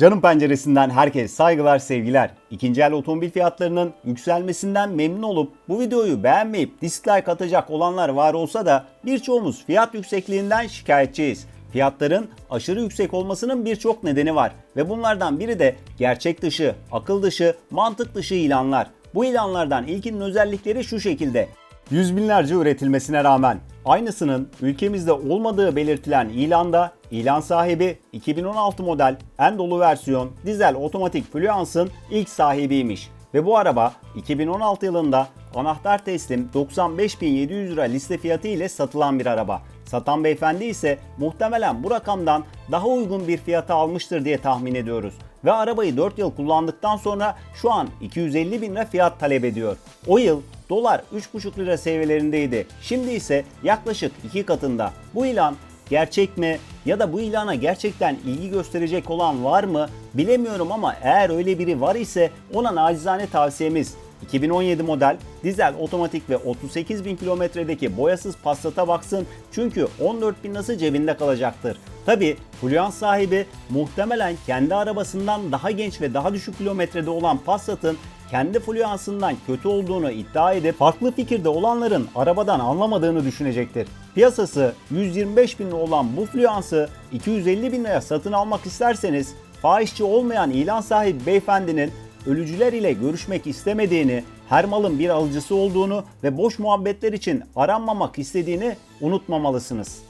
Canım penceresinden herkese saygılar sevgiler. İkinci el otomobil fiyatlarının yükselmesinden memnun olup bu videoyu beğenmeyip dislike atacak olanlar var olsa da birçoğumuz fiyat yüksekliğinden şikayetçiyiz. Fiyatların aşırı yüksek olmasının birçok nedeni var ve bunlardan biri de gerçek dışı, akıl dışı, mantık dışı ilanlar. Bu ilanlardan ilkinin özellikleri şu şekilde. Yüz binlerce üretilmesine rağmen aynısının ülkemizde olmadığı belirtilen ilanda ilan sahibi 2016 model en dolu versiyon dizel otomatik Fluence'ın ilk sahibiymiş. Ve bu araba 2016 yılında anahtar teslim 95.700 lira liste fiyatı ile satılan bir araba. Satan beyefendi ise muhtemelen bu rakamdan daha uygun bir fiyata almıştır diye tahmin ediyoruz. Ve arabayı 4 yıl kullandıktan sonra şu an 250 bin lira fiyat talep ediyor. O yıl dolar 3,5 lira seviyelerindeydi. Şimdi ise yaklaşık 2 katında. Bu ilan gerçek mi ya da bu ilana gerçekten ilgi gösterecek olan var mı bilemiyorum ama eğer öyle biri var ise ona nacizane tavsiyemiz 2017 model dizel otomatik ve 38 bin kilometredeki boyasız Passat'a baksın çünkü 14 bin nasıl cebinde kalacaktır. Tabi Fluence sahibi muhtemelen kendi arabasından daha genç ve daha düşük kilometrede olan Passat'ın kendi Fluence'ından kötü olduğunu iddia edip farklı fikirde olanların arabadan anlamadığını düşünecektir. Piyasası 125 bin olan bu Fluence'ı 250 bin liraya satın almak isterseniz fahişçi olmayan ilan sahibi beyefendinin ölücüler ile görüşmek istemediğini, her malın bir alıcısı olduğunu ve boş muhabbetler için aranmamak istediğini unutmamalısınız.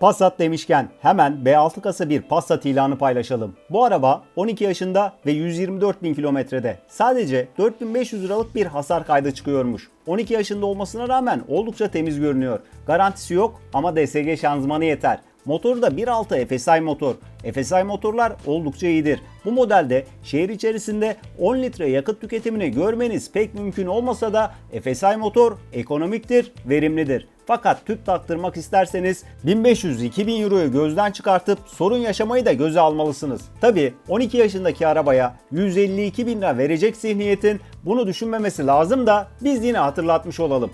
Passat demişken hemen B6 kasa bir Passat ilanı paylaşalım. Bu araba 12 yaşında ve 124 bin kilometrede. Sadece 4500 liralık bir hasar kaydı çıkıyormuş. 12 yaşında olmasına rağmen oldukça temiz görünüyor. Garantisi yok ama DSG şanzımanı yeter. Motoru da 1.6 FSI motor. FSI motorlar oldukça iyidir. Bu modelde şehir içerisinde 10 litre yakıt tüketimini görmeniz pek mümkün olmasa da FSI motor ekonomiktir, verimlidir. Fakat tüp taktırmak isterseniz 1500-2000 euroyu gözden çıkartıp sorun yaşamayı da göze almalısınız. Tabi 12 yaşındaki arabaya 152 bin lira verecek zihniyetin bunu düşünmemesi lazım da biz yine hatırlatmış olalım.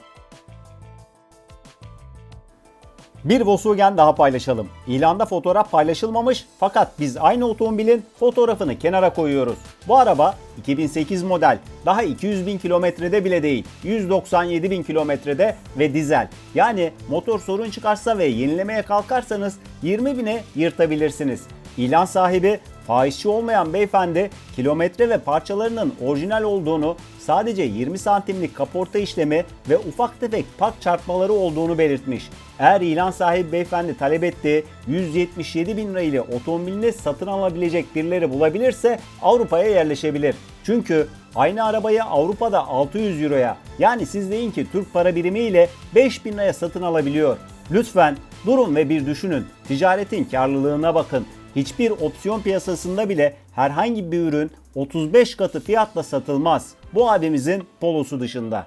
Bir Volkswagen daha paylaşalım. İlanda fotoğraf paylaşılmamış fakat biz aynı otomobilin fotoğrafını kenara koyuyoruz. Bu araba 2008 model. Daha 200 bin kilometrede bile değil. 197 bin kilometrede ve dizel. Yani motor sorun çıkarsa ve yenilemeye kalkarsanız 20 bine yırtabilirsiniz. İlan sahibi fahişçi olmayan beyefendi kilometre ve parçalarının orijinal olduğunu, sadece 20 santimlik kaporta işlemi ve ufak tefek park çarpmaları olduğunu belirtmiş. Eğer ilan sahibi beyefendi talep ettiği 177 bin lira ile otomobilini satın alabilecek birileri bulabilirse Avrupa'ya yerleşebilir. Çünkü aynı arabayı Avrupa'da 600 euroya yani siz deyin ki Türk para birimi ile 5000 liraya satın alabiliyor. Lütfen durun ve bir düşünün. Ticaretin karlılığına bakın. Hiçbir opsiyon piyasasında bile herhangi bir ürün 35 katı fiyatla satılmaz. Bu abimizin polosu dışında.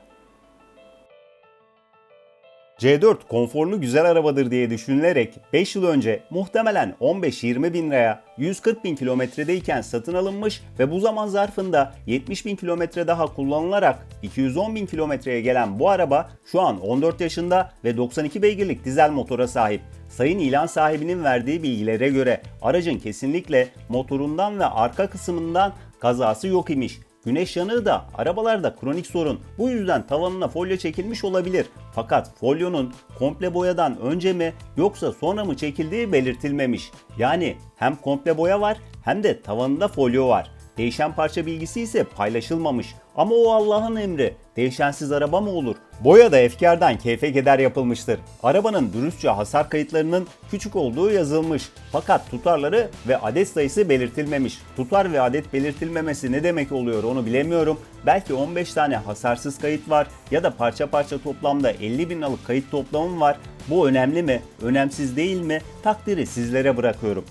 C4 konforlu güzel arabadır diye düşünülerek 5 yıl önce muhtemelen 15-20 bin liraya 140 bin kilometredeyken satın alınmış ve bu zaman zarfında 70 bin kilometre daha kullanılarak 210 bin kilometreye gelen bu araba şu an 14 yaşında ve 92 beygirlik dizel motora sahip. Sayın ilan sahibinin verdiği bilgilere göre aracın kesinlikle motorundan ve arka kısmından kazası yok imiş. Güneş yanığı da arabalarda kronik sorun. Bu yüzden tavanına folyo çekilmiş olabilir. Fakat folyonun komple boyadan önce mi yoksa sonra mı çekildiği belirtilmemiş. Yani hem komple boya var hem de tavanında folyo var. Değişen parça bilgisi ise paylaşılmamış. Ama o Allah'ın emri. Değişensiz araba mı olur? Boya da efkardan keyfe keder yapılmıştır. Arabanın dürüstçe hasar kayıtlarının küçük olduğu yazılmış. Fakat tutarları ve adet sayısı belirtilmemiş. Tutar ve adet belirtilmemesi ne demek oluyor onu bilemiyorum. Belki 15 tane hasarsız kayıt var ya da parça parça toplamda 50 bin liralık kayıt toplamı var. Bu önemli mi? Önemsiz değil mi? Takdiri sizlere bırakıyorum.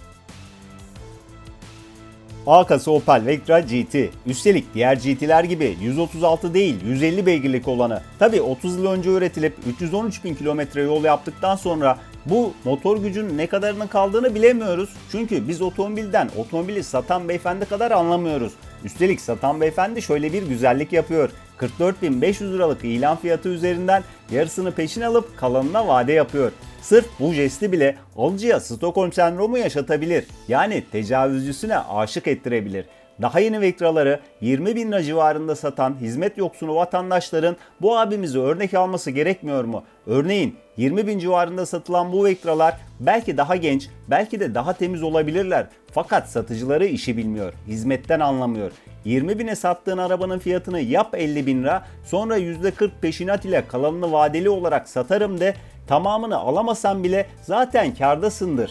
A kasa Opel Vectra GT. Üstelik diğer GT'ler gibi 136 değil 150 beygirlik olanı. Tabi 30 yıl önce üretilip 313 bin kilometre yol yaptıktan sonra bu motor gücünün ne kadarının kaldığını bilemiyoruz. Çünkü biz otomobilden otomobili satan beyefendi kadar anlamıyoruz. Üstelik satan beyefendi şöyle bir güzellik yapıyor. 44.500 liralık ilan fiyatı üzerinden yarısını peşin alıp kalanına vade yapıyor. Sırf bu jesti bile alıcıya Stockholm sendromu yaşatabilir. Yani tecavüzcüsüne aşık ettirebilir. Daha yeni Vectra'ları 20 bin lira civarında satan hizmet yoksunu vatandaşların bu abimizi örnek alması gerekmiyor mu? Örneğin 20 bin civarında satılan bu Vectra'lar belki daha genç, belki de daha temiz olabilirler. Fakat satıcıları işi bilmiyor, hizmetten anlamıyor. 20 bine sattığın arabanın fiyatını yap 50 bin lira, sonra %40 peşinat ile kalanını vadeli olarak satarım de, tamamını alamasan bile zaten kardasındır.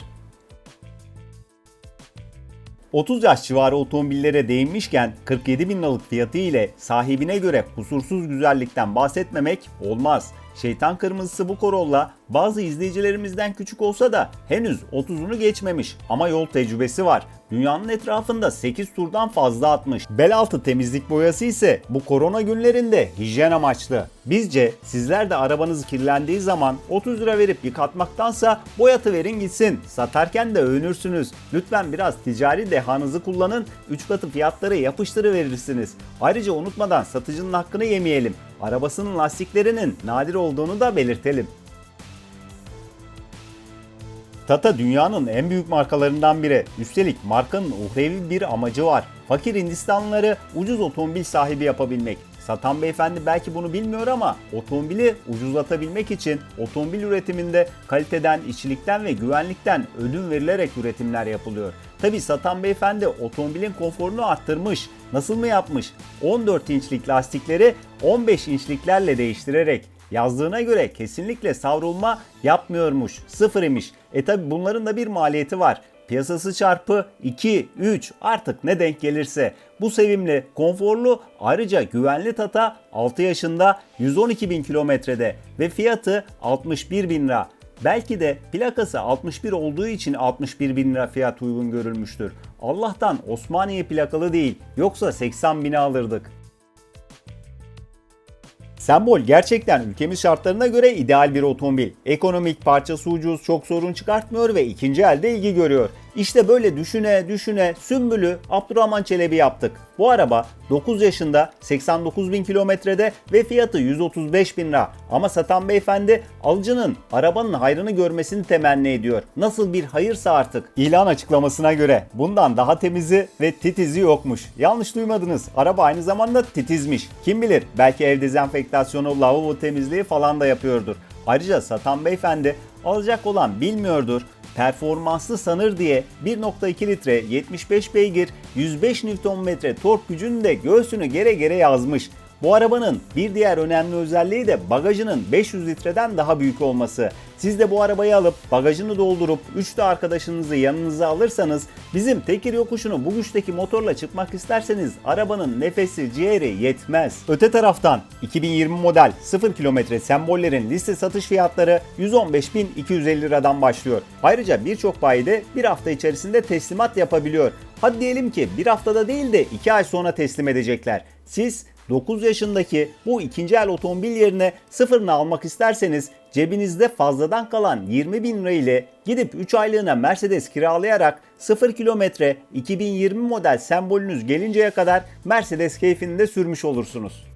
30 yaş civarı otomobillere değinmişken 47 bin liralık fiyatı ile sahibine göre kusursuz güzellikten bahsetmemek olmaz. Şeytan kırmızısı bu Corolla bazı izleyicilerimizden küçük olsa da henüz 30'unu geçmemiş ama yol tecrübesi var. Dünyanın etrafında 8 turdan fazla atmış. Bel altı temizlik boyası ise bu korona günlerinde hijyen amaçlı. Bizce sizler de arabanız kirlendiği zaman 30 lira verip yıkatmaktansa boyatı verin gitsin. Satarken de övünürsünüz. Lütfen biraz ticari dehanızı kullanın. 3 katı fiyatları yapıştırıverirsiniz. Ayrıca unutmadan satıcının hakkını yemeyelim. Arabasının lastiklerinin nadir olduğunu da belirtelim. Tata dünyanın en büyük markalarından biri. Üstelik markanın uhrevi bir amacı var. Fakir Hindistanlıları ucuz otomobil sahibi yapabilmek. Satan beyefendi belki bunu bilmiyor ama otomobili ucuzlatabilmek için otomobil üretiminde kaliteden, içilikten ve güvenlikten ödün verilerek üretimler yapılıyor. Tabi satan beyefendi otomobilin konforunu arttırmış. Nasıl mı yapmış? 14 inçlik lastikleri 15 inçliklerle değiştirerek Yazdığına göre kesinlikle savrulma yapmıyormuş. Sıfır imiş. E tabi bunların da bir maliyeti var. Piyasası çarpı 2, 3 artık ne denk gelirse. Bu sevimli, konforlu ayrıca güvenli Tata 6 yaşında 112 bin kilometrede ve fiyatı 61 bin lira. Belki de plakası 61 olduğu için 61 bin lira fiyat uygun görülmüştür. Allah'tan Osmaniye plakalı değil yoksa 80 bine alırdık. Sembol gerçekten ülkemiz şartlarına göre ideal bir otomobil. Ekonomik, parçası ucuz, çok sorun çıkartmıyor ve ikinci elde ilgi görüyor. İşte böyle düşüne düşüne Sümbül'ü Abdurrahman Çelebi yaptık. Bu araba 9 yaşında 89 bin kilometrede ve fiyatı 135 bin lira. Ama satan beyefendi alıcının arabanın hayrını görmesini temenni ediyor. Nasıl bir hayırsa artık. İlan açıklamasına göre bundan daha temizi ve titizi yokmuş. Yanlış duymadınız. Araba aynı zamanda titizmiş. Kim bilir belki ev dezenfektasyonu, lavabo temizliği falan da yapıyordur. Ayrıca satan beyefendi alacak olan bilmiyordur performanslı sanır diye 1.2 litre 75 beygir 105 Nm tork gücünü de göğsünü gere gere yazmış. Bu arabanın bir diğer önemli özelliği de bagajının 500 litreden daha büyük olması. Siz de bu arabayı alıp bagajını doldurup 3 de arkadaşınızı yanınıza alırsanız bizim Tekir yokuşunu bu güçteki motorla çıkmak isterseniz arabanın nefesi ciğeri yetmez. Öte taraftan 2020 model 0 kilometre sembollerin liste satış fiyatları 115.250 liradan başlıyor. Ayrıca birçok bayide bir hafta içerisinde teslimat yapabiliyor. Hadi diyelim ki bir haftada değil de 2 ay sonra teslim edecekler. Siz 9 yaşındaki bu ikinci el otomobil yerine sıfırını almak isterseniz cebinizde fazladan kalan 20 bin lira ile gidip 3 aylığına Mercedes kiralayarak 0 kilometre 2020 model sembolünüz gelinceye kadar Mercedes keyfini de sürmüş olursunuz.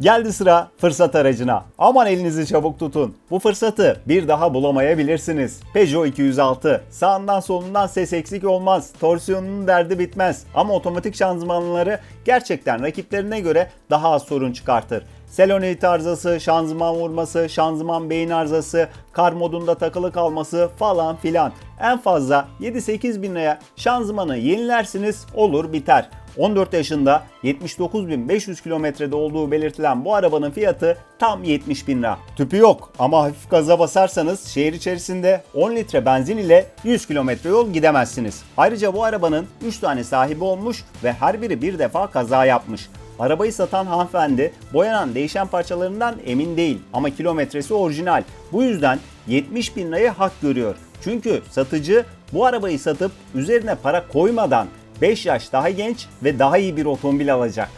Geldi sıra fırsat aracına. Aman elinizi çabuk tutun. Bu fırsatı bir daha bulamayabilirsiniz. Peugeot 206. Sağından solundan ses eksik olmaz. Torsiyonunun derdi bitmez. Ama otomatik şanzımanları gerçekten rakiplerine göre daha az sorun çıkartır. Selonit arızası, şanzıman vurması, şanzıman beyin arızası, kar modunda takılı kalması falan filan. En fazla 7-8 bin liraya şanzımanı yenilersiniz olur biter. 14 yaşında 79.500 kilometrede olduğu belirtilen bu arabanın fiyatı tam 70 bin lira. Tüpü yok ama hafif gaza basarsanız şehir içerisinde 10 litre benzin ile 100 kilometre yol gidemezsiniz. Ayrıca bu arabanın 3 tane sahibi olmuş ve her biri bir defa kaza yapmış. Arabayı satan hanımefendi boyanan değişen parçalarından emin değil ama kilometresi orijinal. Bu yüzden 70 bin liraya hak görüyor. Çünkü satıcı bu arabayı satıp üzerine para koymadan 5 yaş daha genç ve daha iyi bir otomobil alacak.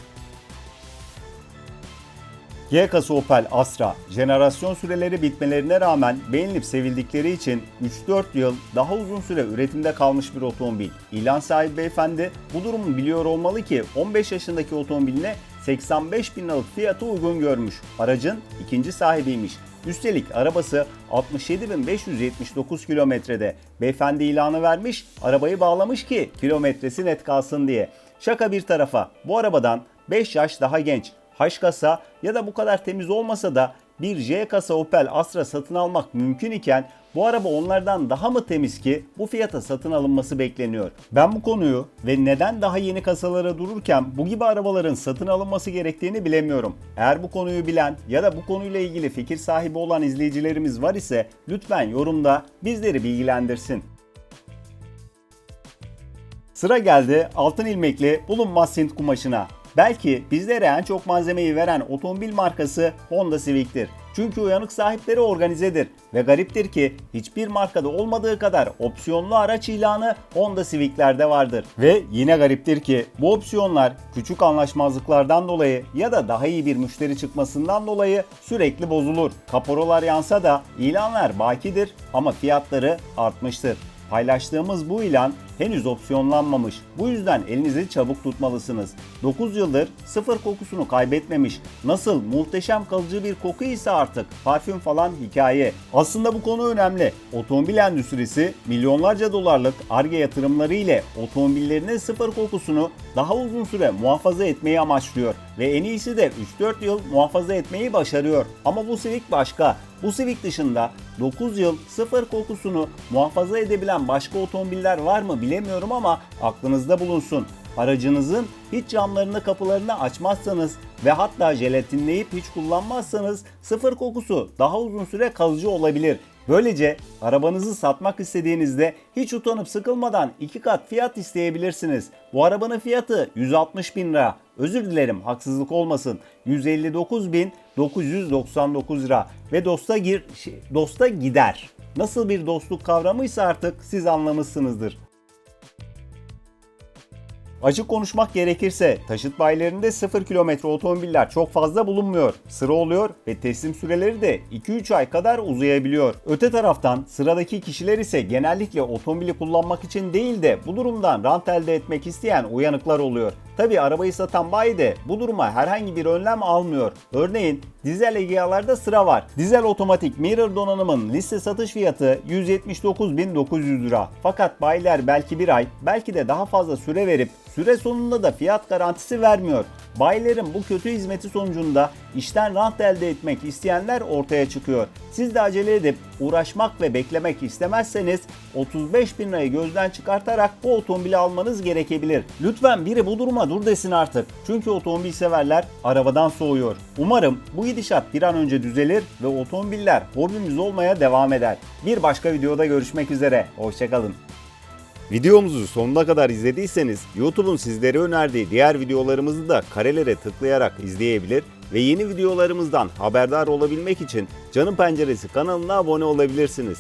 G-Kasa Opel Astra, jenerasyon süreleri bitmelerine rağmen beğenilip sevildikleri için 3-4 yıl daha uzun süre üretimde kalmış bir otomobil. İlan sahibi beyefendi bu durumu biliyor olmalı ki 15 yaşındaki otomobiline 85 bin liralık fiyatı uygun görmüş. Aracın ikinci sahibiymiş. Üstelik arabası 67.579 kilometrede. Beyefendi ilanı vermiş, arabayı bağlamış ki kilometresi net kalsın diye. Şaka bir tarafa, bu arabadan 5 yaş daha genç, H kasa ya da bu kadar temiz olmasa da bir J kasa Opel Astra satın almak mümkün iken bu araba onlardan daha mı temiz ki bu fiyata satın alınması bekleniyor? Ben bu konuyu ve neden daha yeni kasalara dururken bu gibi arabaların satın alınması gerektiğini bilemiyorum. Eğer bu konuyu bilen ya da bu konuyla ilgili fikir sahibi olan izleyicilerimiz var ise lütfen yorumda bizleri bilgilendirsin. Sıra geldi altın ilmekli bulunmaz Sint kumaşına. Belki bizlere en çok malzemeyi veren otomobil markası Honda Civic'tir. Çünkü uyanık sahipleri organizedir ve gariptir ki hiçbir markada olmadığı kadar opsiyonlu araç ilanı Honda Civic'lerde vardır. Ve yine gariptir ki bu opsiyonlar küçük anlaşmazlıklardan dolayı ya da daha iyi bir müşteri çıkmasından dolayı sürekli bozulur. Kaporalar yansa da ilanlar bakidir ama fiyatları artmıştır. Paylaştığımız bu ilan henüz opsiyonlanmamış. Bu yüzden elinizi çabuk tutmalısınız. 9 yıldır sıfır kokusunu kaybetmemiş. Nasıl muhteşem kalıcı bir koku ise artık parfüm falan hikaye. Aslında bu konu önemli. Otomobil endüstrisi milyonlarca dolarlık ARGE yatırımları ile otomobillerinin sıfır kokusunu daha uzun süre muhafaza etmeyi amaçlıyor ve en iyisi de 3-4 yıl muhafaza etmeyi başarıyor. Ama bu Civic başka. Bu Civic dışında 9 yıl sıfır kokusunu muhafaza edebilen başka otomobiller var mı bilemiyorum ama aklınızda bulunsun. Aracınızın hiç camlarını kapılarını açmazsanız ve hatta jelatinleyip hiç kullanmazsanız sıfır kokusu daha uzun süre kalıcı olabilir. Böylece arabanızı satmak istediğinizde hiç utanıp sıkılmadan iki kat fiyat isteyebilirsiniz. Bu arabanın fiyatı 160 bin lira. Özür dilerim haksızlık olmasın. 159.999 lira ve dosta gir şey, dosta gider. Nasıl bir dostluk kavramıysa artık siz anlamışsınızdır. Açık konuşmak gerekirse taşıt bayilerinde 0 kilometre otomobiller çok fazla bulunmuyor. Sıra oluyor ve teslim süreleri de 2-3 ay kadar uzayabiliyor. Öte taraftan sıradaki kişiler ise genellikle otomobili kullanmak için değil de bu durumdan rant elde etmek isteyen uyanıklar oluyor. Tabi arabayı satan bayi de bu duruma herhangi bir önlem almıyor. Örneğin dizel Egea'larda sıra var. Dizel otomatik mirror donanımın liste satış fiyatı 179.900 lira. Fakat bayiler belki bir ay, belki de daha fazla süre verip süre sonunda da fiyat garantisi vermiyor. Bayilerin bu kötü hizmeti sonucunda işten rant elde etmek isteyenler ortaya çıkıyor. Siz de acele edip uğraşmak ve beklemek istemezseniz 35 bin lirayı gözden çıkartarak bu otomobili almanız gerekebilir. Lütfen biri bu duruma dur desin artık. Çünkü otomobil severler arabadan soğuyor. Umarım bu gidişat bir an önce düzelir ve otomobiller hobimiz olmaya devam eder. Bir başka videoda görüşmek üzere. Hoşçakalın. Videomuzu sonuna kadar izlediyseniz YouTube'un sizlere önerdiği diğer videolarımızı da karelere tıklayarak izleyebilir ve yeni videolarımızdan haberdar olabilmek için Canım Penceresi kanalına abone olabilirsiniz.